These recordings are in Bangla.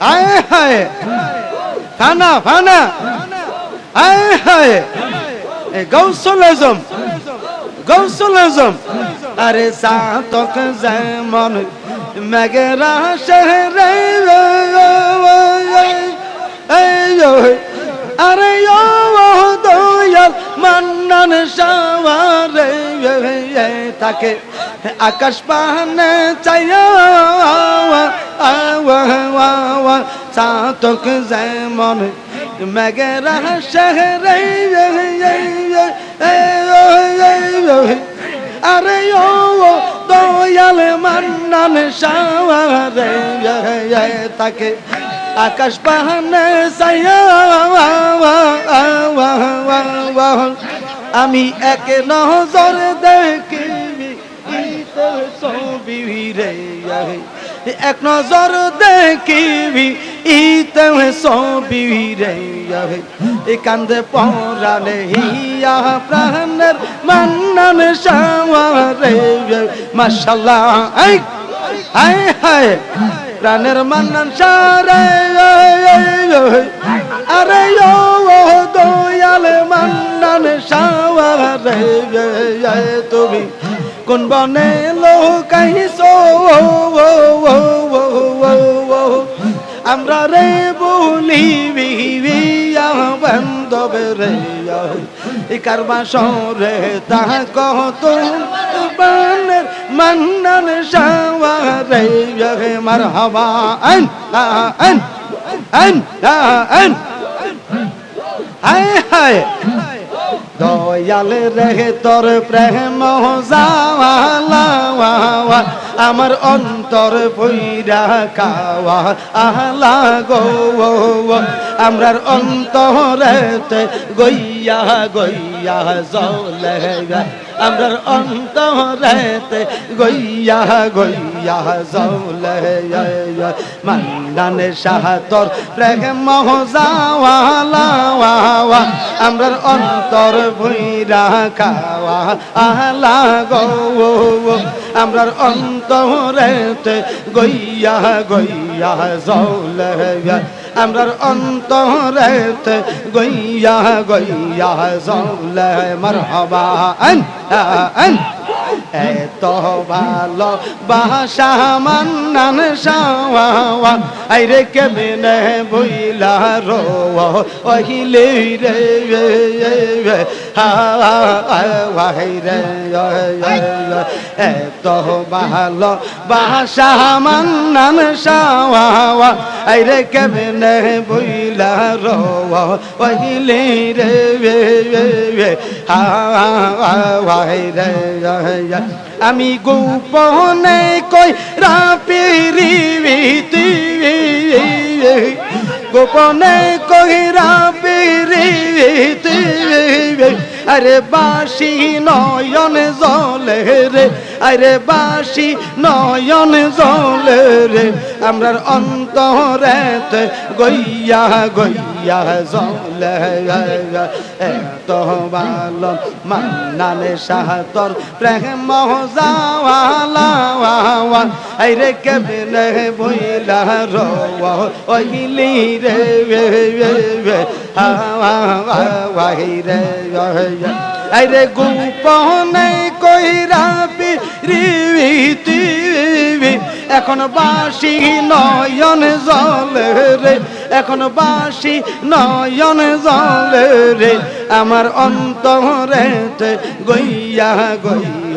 আয় হায়। ফানা ফানা। আয় হায়। গৌসল আজম গৌসল আজম আরে সাতক যেমন মেঘেরা শহরে আরে দয়াল মান্নান সাওয়ারে তাকে আকাশ পাহানে চাইয়া চাতক যেমন মেঘেরা শহরে আরে ও দয়াল মান্নান সাওয়ারে তাকে আকাশ পাহানে চাইয়া আমি এক নজর রে এক নজর দেখিবি ইতে ছবি রে এ কান্দে পরানে হিয়া প্রাণের মান্নান সাওয়ারে মাশাল্লাহ আই হায় হায় প্রাণের মান্নান সারে আরে তুমি কোন বনে লোকাইছো? আমরা রে বলি বান্ধবে রে কারবা সরে তা কত বানের মান্নান সাওয়ারে মার হাবা আন আন আন আন হায় হায় দয়াল রে তোর প্রেম যাওয়ালা আমার অন্তর পইরা কাওয়া আহলা গো আমরার অন্তরেতে গইয়া গইয়া জলে আমরার অন্তরেতে গইয়া গইয়া জলে মান্দানে সাহাতর যাওয়ালা আমরার অন্তর ভুইরা খাওয়া, আহলা গো আমরার অন্তরেতে গইয়া গইয়া জলে আমরার অন্তরেতে গইয়া গইয়া জলে মারহাবা, আন আন। এত ভালো বাসা মান্নান সাওয়া আইরে কেমনে বইলা রো ওহিলে রে হাই রে এত ভালো বাসা মান্নান সাওয়া আইরে কেমনে বইলা রো ওহিলে রে হাই রে আমি গোপনে কই রাপিরিবিতি গোপনে কই রাপিরিবিতি আরে বাসি নয়ন জলে রে আরে বাসি নয়ন জলে রে, আমরার অন্তরেতে গইয়া গইয়া জলে এত ভালো মান্নানে সাহতর প্রেম যাওয়ালা আইরে কেমনে বইলা রো ওইলি রে রে আইরে গোপনে কইরা এখন বাসি নয়ন জলে রে এখন বাসি নয়ন জলে রে আমার অন্তরেতে গইয়া গইয়া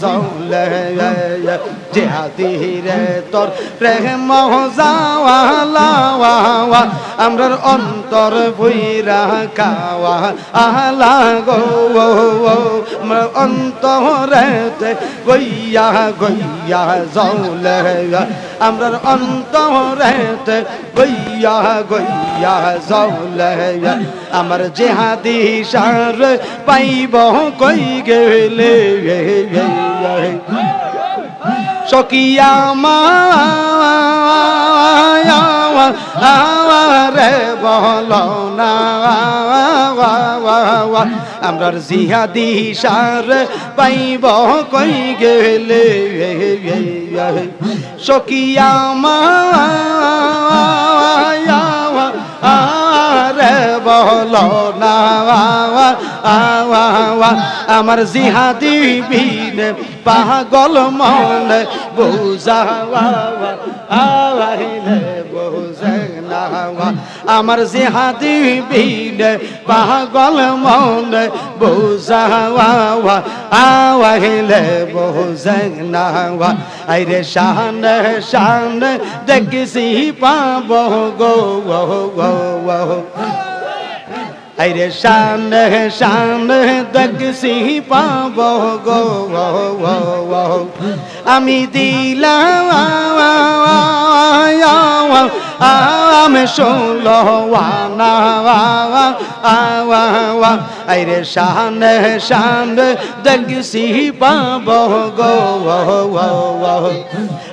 জলে জেহাদি রে তোর প্রেম যাওয়ালা আমরার অন্তর ভুইরা কাওয়া আহলা গো আমার অন্তরেতে গইয়া গইয়া জলে আমরার অন্তরেতে গইয়া গইয়া জলে আমার জেহাদি সার পাইব কই গেলে? সকিয়া মা রে বল আমরার জিহাদি সার পাইব কই গেলে? সকিয়া মা বলো না আমার জিহাদি বিন পাগল মন বুঝাওয়া আওয়াইলে বুঝে না আমার জেহাদি বিন পাগল মন বোঝাওয়া আওয়াইলে বোঝাওয়া আইরে শান শান, দেখছি পাব গো গো গো। আইরে শান শান দেখছি পাব গো আমি দিলাম আমি ষোলওয়ানা আইরে শান শান দেখছি পাব গো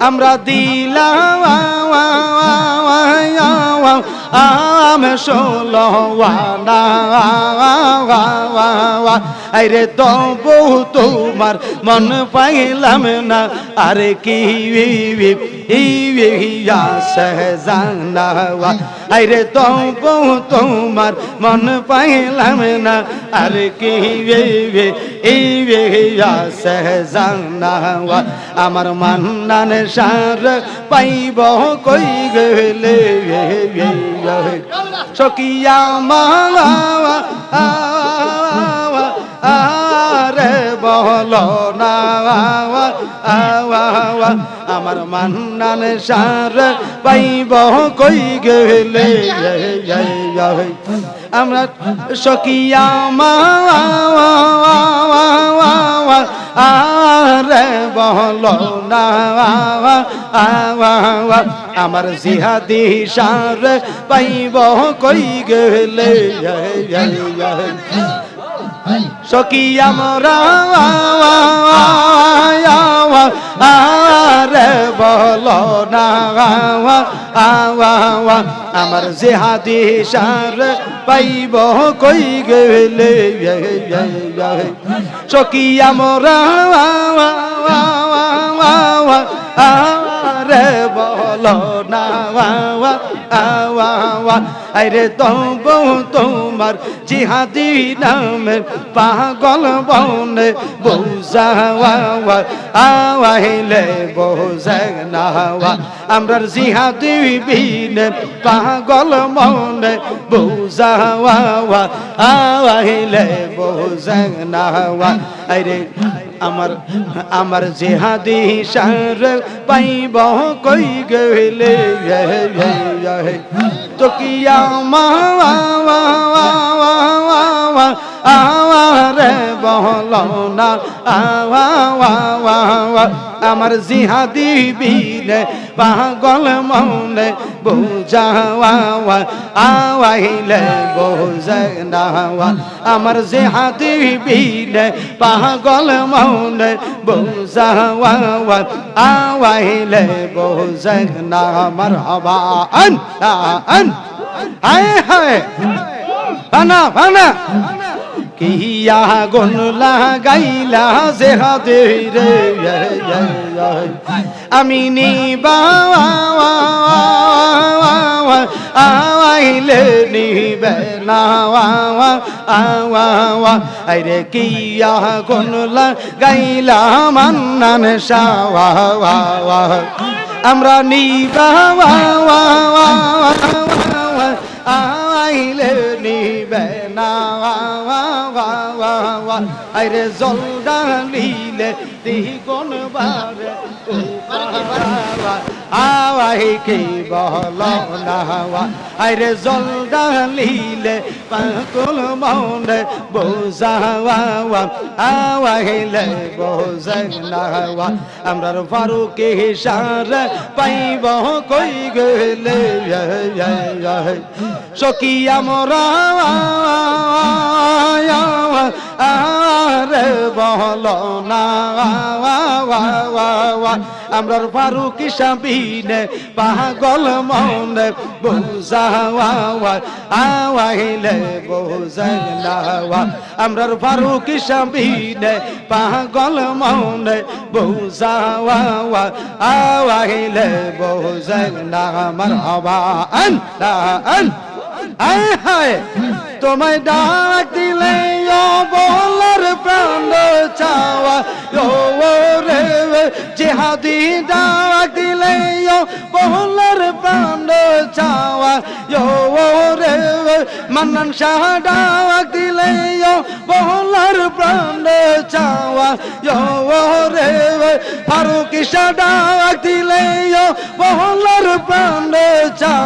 আমরা দিলাম আমি ষোলওয়ানা আরে তবু তোমার মন পাইলাম না। আরে কি সহজানা আরে তবু তোমার মন পাইলাম না। আরে কি আমার মান্নান সার পাইব কই গেলে? সকিয়া মালা আরে বল না আমার মান্নান সার পাইব কই গেলে? আমরা সকিয়া মা আরে বল না আমার জিহাদি সার পাইব কই গেলে সকি আমরা আরে বল না আমার জেহাদি সার পাইব কই গেলে? চকিয়া আমরা আরে বল না আরে তব তোমার জিহাদি নামের পাগল বনে বৌজাওয়া আওয়াইলে বোঝাগ নাওয়া আমরার জিহাদি বিনে পাগল মনে বৌজাওয়া আওয়াইলে বোঝাগ নাওয়া আরে আমার আমার জেহাদি সার পাইব কই গেলে তো কি আওয়ারে বহল না আমার জিহাদি বিনে পাগল মনে বুঝাওয়া, আওয়াইলে বোঝে নাওয়া আমার জিহাদি বিনে পাগল মনে বুঝাওয়া আওয়াইলে বোঝে না, আমার হবা। আন আন হায় হায়। ফানা ফানা কিয়া গুন লাগাইলা যে হাতে রে আমি নিবা আইলে নিবে না আরে কিয়া গুন লাগাইলা মান্নান শাওয়া আমরা নিবা আইলে নিবে না আরে জল ডালিলে দিগন বারে আওয়াই কি বহল নাওয়া আরে জল ডালিলে পাকুল মনে বোঝাওয়া। আওয়াইলে বোঝাই নাওয়া আমরার ফারুক হিসার পাইব কই গেলে? সকি আমরা আরে বল না আমরার ফারুক সাবিনে পাগল মনে বুঝাওয়া আওয়াইলে বুঝাই নাওয়া আমরার ফারুক সাবিনে পাগল মনে বুঝাওয়া আওয়াইলে বুঝাই না আমার হবা আন আয় হায়, তোমায় ডাক দিলে ও প্রাণ চাওয়া। ও রে জেহাদি ডাক দিলে ও বলার প্রাণ চাওয়া। ও রে মান্নান শাহ ডাক দিলে ও বলার প্রাণ চাওয়া। ও রে ফারুক শাহ ডাক দিলে ও প্রাণ চাওয়া।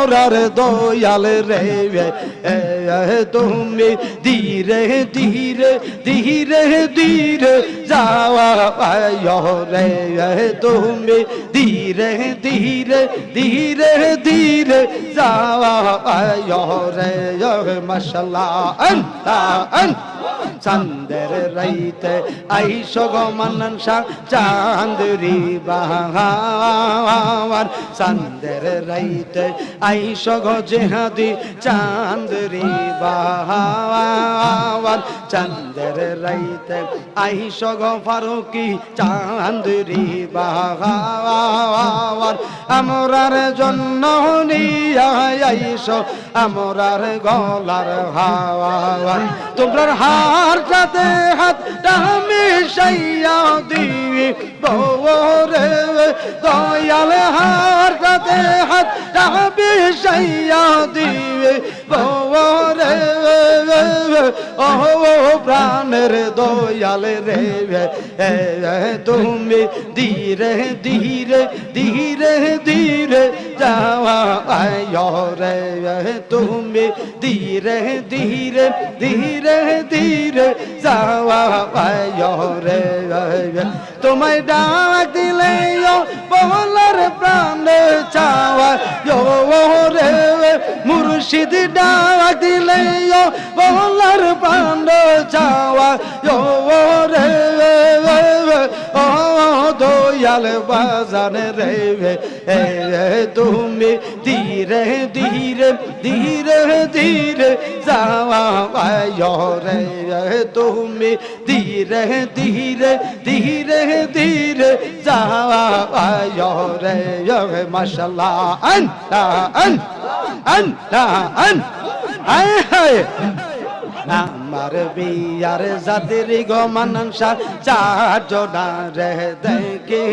আমরার দয়াল রে তুমি ধীরে ধীরে ধীরে ধীরে যাওয়া রে তুমি ধীরে ধীরে ধীরে ধীরে যাওয়া রে মশাল্লাহ আন্তা আন চান্দের রাইতে আইস গো মান্নান শাহ চান্দরি বাহার। চান্দের রাইতে আইস জেহাদি চান্দরি বাহার। চান্দের রাইতে আইস ফারুকি চান্দরি বাহার। আমরার জন্য নিয়া আইস আমরার গলার হাওয়া। তোমরার হারটাতে হাতটা মিশাইয়া দিবি বৌরে দয়াল হারটাতে হাতটা মিশাইয়া দিবি বৌরে ও প্রাণের দয়াল রে তুমি ধীরে ধীরে ধীরে ধীরে যাওয়া আয় রে তুমি ধীরে ধীরে ধীরে ধীরে যাওয়া আয় রে তোমায় ডাক দিলে বলার প্রাণ চাওয়া রে মুর্শিদ ডাক দিলে বলার প্রাণ চাওয়া, ও রে, ও দয়াল বাজান রে তুমি ধীরে ধীরে ধীরে ধীরে যাওয়া রে তুমি ধীরে ধীরে ধীরে ধীরে যাওয়া রে মাশাল্লাহ আন আন আন আন, আয়, হায়। আমার বিয়ার জাতির চার রে দেখে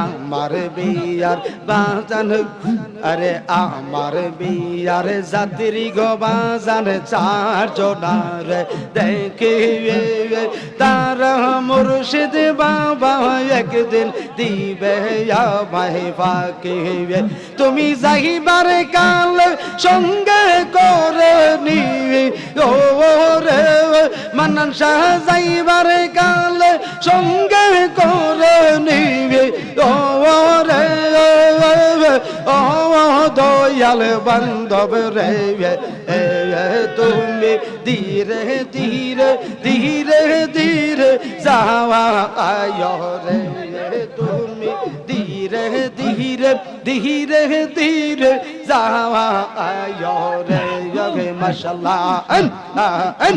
আমার বিয়ার বাজান, আরে আমার বিয়ার জাতির গো বাজান চার রে দেখে তার মুর্শিদ বাবা একদিন দিবে, আমায় ফাঁকে তুমি যাইবার কাল সঙ্গে করে মান্নান শাহ যাইবার কাল সঙ্গে করে নিবে। ও রে, ও দয়াল বান্ধব রে তুমি ধীরে ধীরে ধীরে ধীরে যাওয়া আয় রে তুমি ধীরে ধীরে ধীরে ধীরে যাওয়া আয় রে আন